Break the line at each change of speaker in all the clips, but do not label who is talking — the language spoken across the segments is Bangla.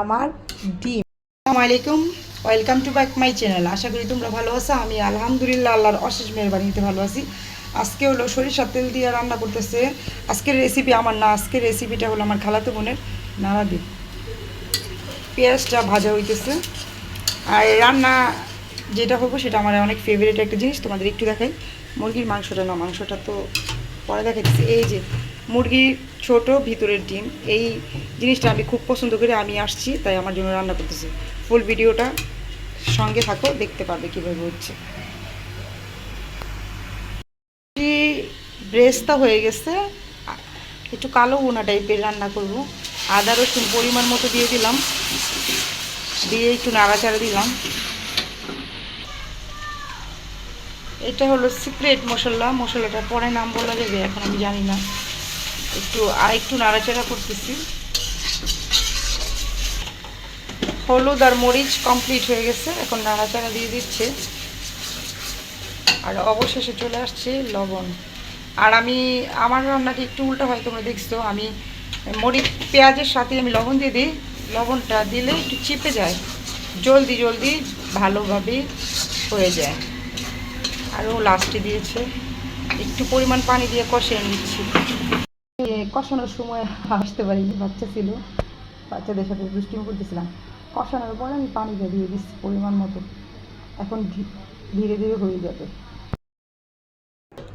আমার ডিম। আসসালামু আলাইকুম। Welcome to back my channel আশা করি তোমরা ভালো আছো। আমি আলহামদুলিল্লাহ আল্লাহর অশেষ মেহরবানিতে ভালো আছি। আজকে হলো সরিষার তেল দিয়ে রান্না করতেছে। আজকের রেসিপি আমার না, আজকের রেসিপিটা হলো আমার খালাতো বোনের দিই পেঁয়াজটা ভাজা হইতেছে। আর রান্না যেটা হব সেটা আমার অনেক ফেভারিট একটা জিনিস। তোমাদের একটু দেখাই। মুরগির মাংসটা না, মাংসটা তো পরে দেখাইতেছে। এই যে মুরগির ছোট, ভিতরের ডিম। এই জিনিসটা আমি খুব পছন্দ করি, আমি আসছি, তাই আমার জন্য রান্না করতেছি। ফুল ভিডিওটা সঙ্গে থাকো, দেখতে পারবে কীভাবে হচ্ছে। ব্রেস্তা হয়ে গেছে। একটু কালো গুনা টাইপের রান্না করব। আদা, রসুন পরিমাণ মতো দিয়ে দিলাম। দিয়ে একটু নাড়াচাড়া দিলাম। এটা হলো সিক্রেট মশলা। মশলাটা পরে নাম বলা যাবে, এখন আমি জানি না। একটু আর একটু নাড়াচাড়া করতেছি। হলুদ আর মরিচ কমপ্লিট হয়ে গেছে, এখন নাড়াচাড়া দিয়ে দিচ্ছে। আর অবশেষে চলে আসছে লবণ। আর আমি, আমার রান্নাটি একটু উল্টা হয়, তোমরা দেখছ, আমি মরিচ, পেঁয়াজের সাথে আমি লবণ দিয়ে দিই। লবণটা দিলে একটু চিপে যায়, জলদি জলদি ভালোভাবে হয়ে যায়। আরও লাস্টে দিয়েছে, একটু পরিমাণ পানি দিয়ে কষিয়ে নিচ্ছি। কষানোর সময় আসতে পারিনি, বাচ্চা ছিল। বাচ্চাদের সাথে দুষ্টিমি করতেছিলাম। কষানোর পরে আমি পানিটা দিয়ে দিচ্ছি পরিমাণ মতো। এখন ধীরে ধীরে হয়ে যাবে।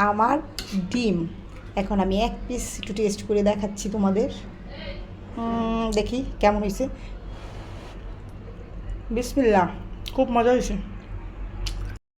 আমার ডিম। এখন আমি এক পিস একটু টেস্ট করে দেখাচ্ছি তোমাদের। দেখি কেমন হয়েছে। বিসমিল্লা খুব মজা হয়েছে।